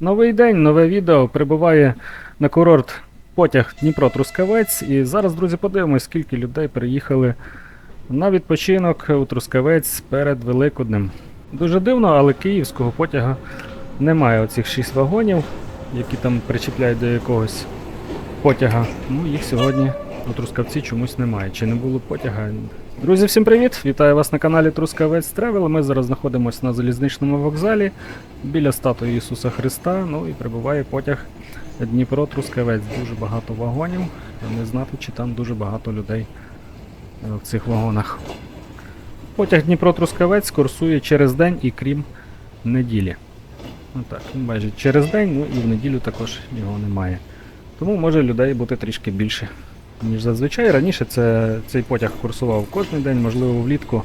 Новий день, нове відео. Прибуває на курорт потяг Дніпро-Трускавець. І зараз, друзі, подивимось, скільки людей приїхали на відпочинок у Трускавець перед Великоднем. Дуже дивно, але київського потяга немає. Оцих 6 вагонів, які там причіпляють до якогось потяга. Ну, їх сьогодні у Трускавці чомусь немає. Чи не було потяга? Друзі, всім привіт! Вітаю вас на каналі Трускавець Тревел. Ми зараз знаходимося на залізничному вокзалі біля статуї Ісуса Христа. Ну і прибуває потяг Дніпро-Трускавець. Дуже багато вагонів. Не знати, чи там дуже багато людей е, в цих вагонах. Потяг Дніпро-Трускавець курсує через день і крім неділі. Ну так, майже через день, ну і в неділю також його немає. Тому може людей бути трішки більше, ніж зазвичай. Раніше це, цей потяг курсував кожен день, можливо, влітку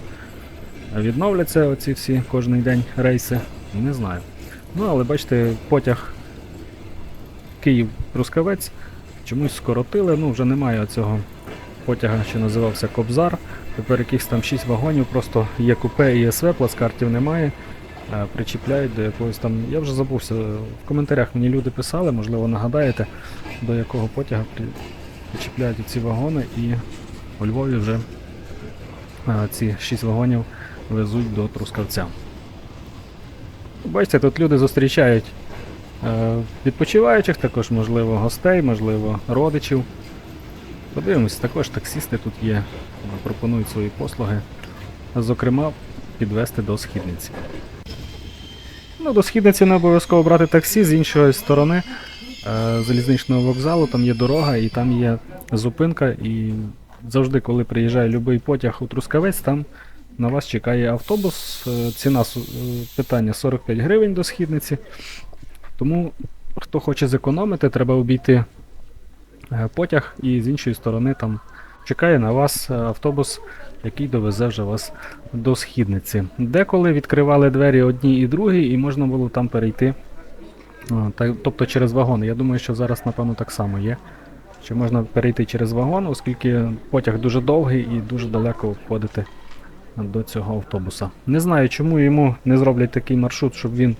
відновляться оці всі кожний день рейси. Не знаю. Ну, але бачите, потяг Київ-Трускавець чомусь скоротили. Ну, вже немає цього потяга, що називався Кобзар. Тепер якихось там 6 вагонів, просто є купе і СВ, плацкартів немає. е, Причіпляють до якогось там. Я вже забувся. В коментарях мені люди писали, можливо, нагадаєте, до якого потяга причіпляють ці вагони, і у Львові вже е, ці 6 вагонів везуть до Трускавця. Бачите, тут люди зустрічають е, відпочиваючих, також, можливо, гостей, можливо, родичів. Подивимось, також таксісти тут є, пропонують свої послуги. Зокрема, підвести до східниці. Ну, до східниці не обов'язково брати таксі з іншої сторони залізничного вокзалу, там є дорога і там є зупинка. І завжди, коли приїжджає будь-який потяг у Трускавець, там на вас чекає автобус. Е, Ціна е, питання 45 гривень до східниці. Тому, хто хоче зекономити, треба обійти е, потяг і з іншої сторони там чекає на вас е, автобус, який довезе вже вас до східниці. Деколи відкривали двері одні і другі, і можна було там перейти. Та- Тобто через вагон. Я думаю, що зараз, напевно, так само є. Що можна перейти через вагон, оскільки потяг дуже довгий і дуже далеко входити до цього автобуса. Не знаю, чому йому не зроблять такий маршрут, щоб він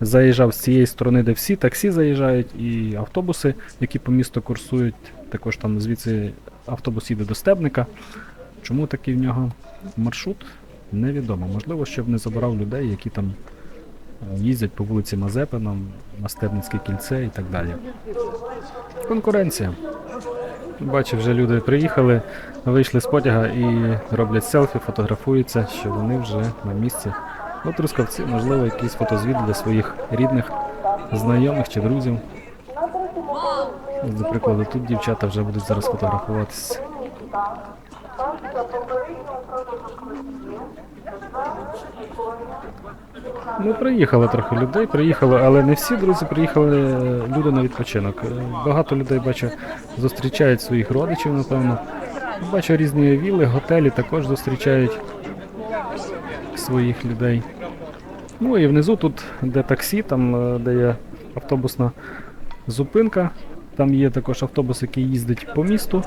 заїжджав з цієї сторони, де всі таксі заїжджають, і автобуси, які по місту курсують. Також там звідси автобус їде до Стебника. Чому такий в нього маршрут? Невідомо. Можливо, щоб не забирав людей, які там їздять по вулиці Мазепина, на Стебницьке кільце і так далі. Конкуренція. Бачу, вже люди приїхали, вийшли з потяга і роблять селфі, фотографуються, що вони вже на місці. У Трускавці, можливо, якийсь фотозвіт для своїх рідних, знайомих чи друзів. До прикладу, тут дівчата вже будуть зараз фотографуватися. Ну, приїхало трохи людей, приїхало, але не всі друзі приїхали е, люди на відпочинок. Е, Багато людей бачу зустрічають своїх родичів, напевно. Бачу різні віли, готелі також зустрічають своїх людей. Ну і внизу тут, де таксі, там е, де є автобусна зупинка. Там є також автобус, який їздить по місту,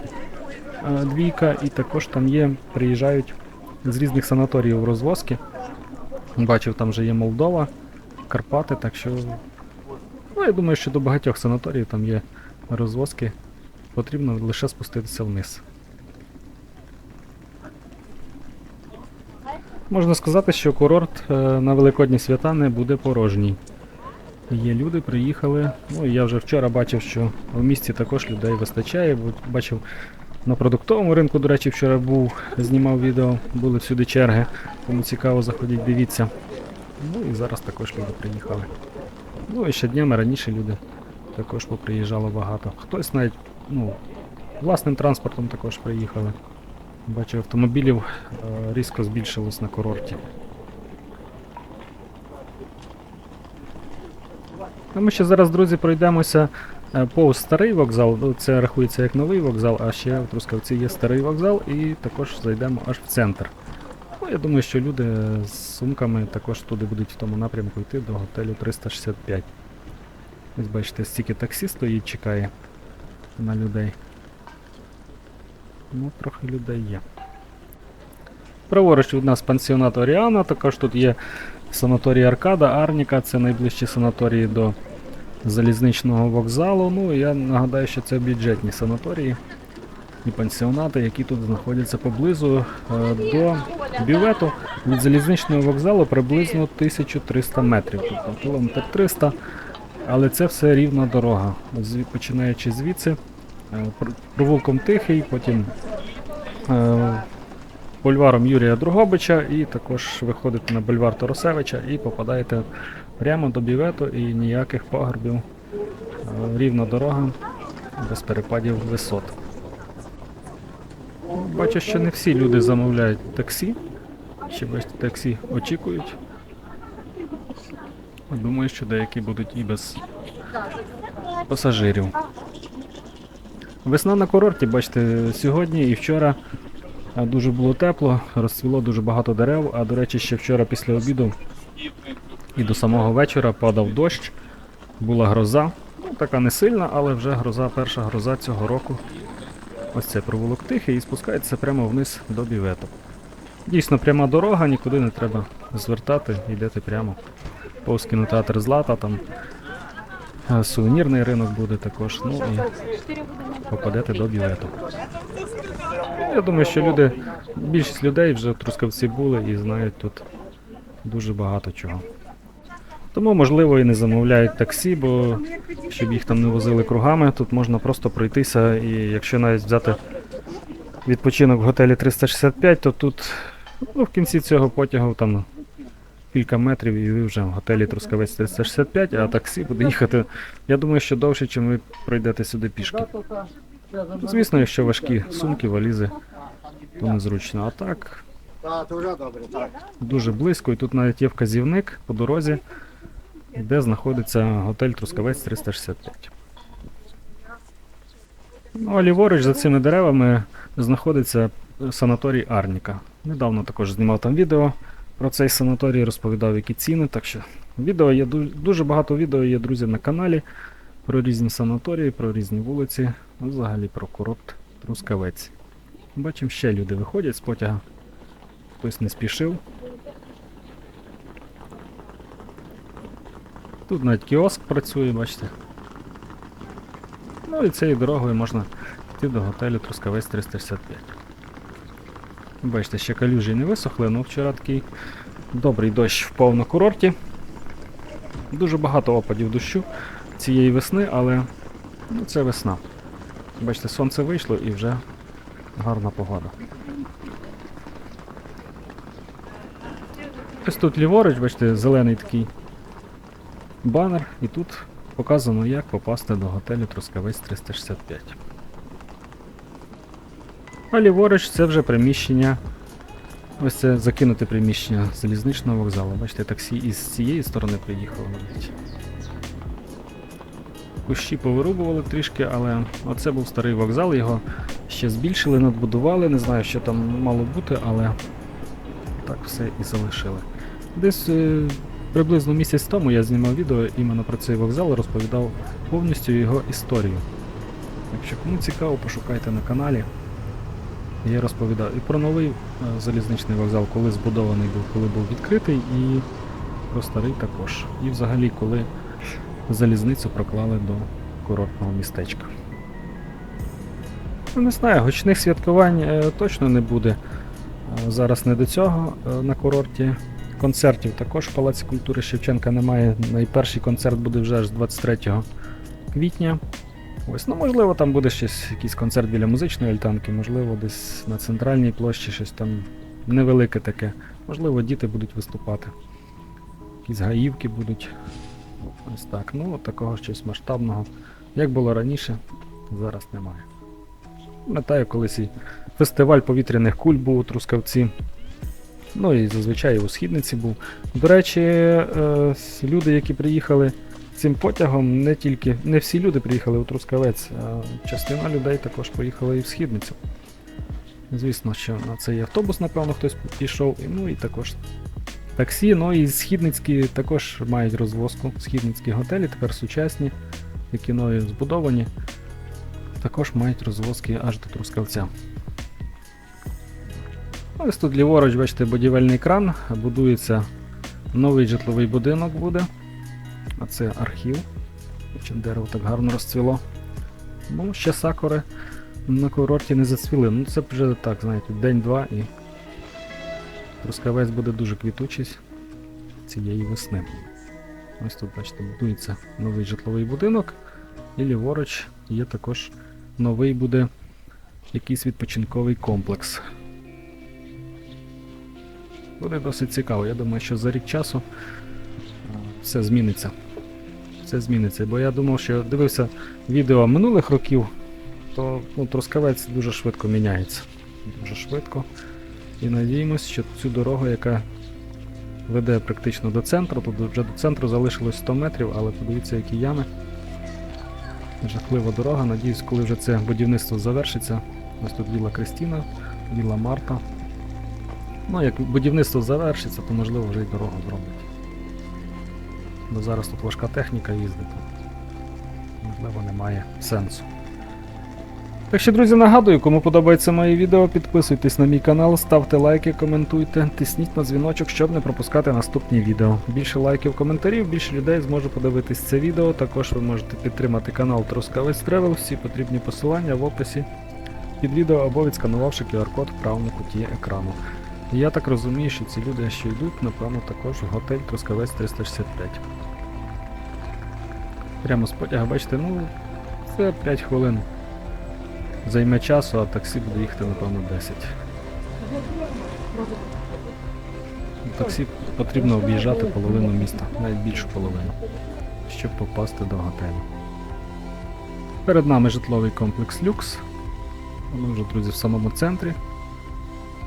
двійка, і також там є, приїжджають з різних санаторіїв розвозки. Бачив, там вже є Молдова, Карпати, так що. Ну, я думаю, що до багатьох санаторіїв там є розвозки. Потрібно лише спуститися вниз. Можна сказати, що курорт е, на Великодні свята не буде порожній. Є люди, приїхали. Ну я вже вчора бачив, що в місті також людей вистачає. Бачив на продуктовому ринку, до речі, вчора був, знімав відео, були всюди черги. Кому цікаво, заходіть, дивіться. Ну і зараз також люди приїхали. Ну і ще днями раніше люди також поприїжджало багато. Хтось навіть, ну, власним транспортом також приїхали. Бачу, автомобілів е, різко збільшилось на курорті. А ми ще зараз, друзі, пройдемося повз старий вокзал. Ну, Це рахується як новий вокзал, а ще в Трускавці є старий вокзал, і також зайдемо аж в центр. Ну, я думаю, що люди з сумками також туди будуть в тому напрямку йти до готелю 365. Ось бачите, стільки таксі стоїть, чекає на людей. Ну, трохи людей є. Праворуч від нас пансіонат Оріана, також тут є санаторій Аркада, Арніка, це найближчі санаторії до залізничного вокзалу. Ну я нагадаю, що це бюджетні санаторії і пансіонати, які тут знаходяться поблизу е, до бювету від залізничного вокзалу приблизно 1300 метрів, тобто кілометр 300. Але це все рівна дорога. Починаючи звідси, е, провулком Тихий, потім е, бульваром Юрія Другобича, і також виходите на бульвар Тарасевича і попадаєте прямо до бювету і ніяких пагорбів. Е, Рівна дорога без перепадів висот. Бачу, що не всі люди замовляють таксі. Ще бачите, таксі очікують. Думаю, що деякі будуть і без пасажирів. Весна на курорті, бачите, сьогодні і вчора дуже було тепло, розцвіло дуже багато дерев, а до речі, ще вчора після обіду і до самого вечора падав дощ, була гроза. Ну, така не сильна, але вже гроза, перша гроза цього року. Ось це провулок тихий і спускається прямо вниз до бівету. Дійсно пряма дорога, нікуди не треба звертати, йдете прямо. Повз кінотеатр Злата, там е, сувенірний ринок буде також. Ну і попадете до бівету. Я думаю, що люди, більшість людей вже в Трускавці були і знають тут дуже багато чого. Тому, можливо, і не замовляють таксі, бо щоб їх там не возили кругами, тут можна просто пройтися, і якщо навіть взяти відпочинок в готелі 365, то тут ну, в кінці цього потягу там кілька метрів і ви вже в готелі Трускавець 365, а таксі буде їхати, я думаю, що довше, ніж ви пройдете сюди пішки. Звісно, якщо важкі сумки, валізи, то незручно. А так, дуже близько, і тут навіть є вказівник по дорозі, де знаходиться готель Трускавець 365. Ну, а ліворуч за цими деревами знаходиться санаторій Арніка. Недавно також знімав там відео про цей санаторій, розповідав, які ціни. Так що відео є ду- дуже багато відео є, друзі, на каналі про різні санаторії, про різні вулиці, ну, взагалі про курорт Трускавець. Бачимо, ще люди виходять з потяга. Хтось не спішив. Тут навіть кіоск працює, бачите. Ну і цією дорогою можна йти до готелю Трускавець 365. Бачите, ще калюжі не висохли, але вчора такий добрий дощ впав на курорті. Дуже багато опадів дощу цієї весни, але ну, це весна. Бачите, сонце вийшло і вже гарна погода. Ось тут ліворуч, бачите, зелений такий банер, і тут показано, як попасти до готелю Трускавець 365. А ліворуч це вже приміщення. Ось це закинуте приміщення залізничного вокзалу. Бачите, таксі із цієї сторони приїхало навіть. Кущі повирубували трішки, але оце був старий вокзал, його ще збільшили, надбудували. Не знаю, що там мало бути, але так все і залишили. Десь е, приблизно місяць тому я знімав відео іменно про цей вокзал і розповідав повністю його історію. Якщо кому цікаво, пошукайте на каналі. Я розповідав і про новий е, залізничний вокзал, коли збудований був, коли був відкритий, і про старий також. І взагалі, коли залізницю проклали до курортного містечка. Ну, Не знаю, гучних святкувань е, точно не буде. Е, Зараз не до цього е, на курорті. Концертів також в Палаці культури Шевченка немає. Найперший концерт буде вже аж 23 квітня. Ось, ну можливо, там буде щось, якийсь концерт біля музичної альтанки, можливо, десь на центральній площі щось там невелике таке. Можливо, діти будуть виступати. Якісь гаївки будуть. Ось так. Ну, такого щось масштабного. Як було раніше, зараз немає. Пам'ятаю, колись і фестиваль повітряних куль був у Трускавці. Ну і зазвичай у східниці був. До речі, е, люди, які приїхали цим потягом, не тільки не всі люди приїхали у Трускавець, а частина людей також поїхала і в східницю. Звісно, що на цей автобус, напевно, хтось пішов, ну і також таксі, ну і східницькі також мають розвозку. Східницькі готелі тепер сучасні, які нові збудовані, також мають розвозки аж до Трускавця. Ось тут ліворуч, бачите, будівельний кран, будується новий житловий будинок буде. А це архів. Чим дерево так гарно розцвіло. Ну, ще сакури на курорті не зацвіли. Ну це вже так, знаєте, день-два і трускавець буде дуже квітучий цієї весни. Ось тут, бачите, будується новий житловий будинок, і ліворуч є також новий буде якийсь відпочинковий комплекс. Буде досить цікаво. Я думаю, що за рік часу все зміниться. Все зміниться. Бо я думав, що дивився відео минулих років, то ну, Трускавець дуже швидко міняється. Дуже швидко. І надіємось, що цю дорогу, яка веде практично до центру, тут вже до центру залишилось 100 метрів, але подивіться, які ями. Жахлива дорога. Надіюсь, коли вже це будівництво завершиться. Ось тут Віла Кристіна, Віла Марта. Ну, як будівництво завершиться, то можливо вже й дорогу зроблять. Бо зараз тут важка техніка їздить. Можливо, немає сенсу. Так що, друзі, нагадую, кому подобається моє відео, підписуйтесь на мій канал, ставте лайки, коментуйте, тисніть на дзвіночок, щоб не пропускати наступні відео. Більше лайків, коментарів, більше людей зможе подивитись це відео. Також ви можете підтримати канал Трускавець Тревел, всі потрібні посилання в описі під відео або відсканувавши QR-код в правому куті екрану. І я так розумію, що ці люди, що йдуть, напевно, також в готель Трускавець 365. Прямо з потяга, бачите, ну, це 5 хвилин займе часу, а таксі буде їхати, напевно, 10. Таксі потрібно об'їжджати половину міста, навіть більшу половину, щоб попасти до готелю. Перед нами житловий комплекс Люкс. Ми вже, друзі, в самому центрі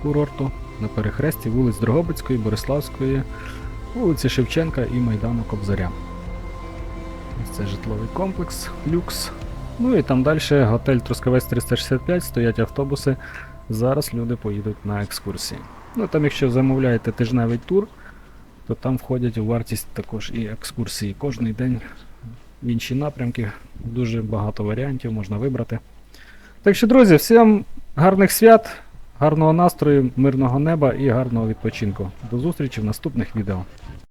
курорту, на перехресті вулиць Дрогобицької, Бориславської, вулиці Шевченка і Майдану Кобзаря. Ось це житловий комплекс Люкс. Ну і там далі готель Трускавець 365, стоять автобуси. Зараз люди поїдуть на екскурсії. Ну там, якщо замовляєте тижневий тур, то там входять у вартість також і екскурсії. Кожний день в інші напрямки. Дуже багато варіантів можна вибрати. Так що, друзі, всім гарних свят, гарного настрою, мирного неба і гарного відпочинку. До зустрічі в наступних відео.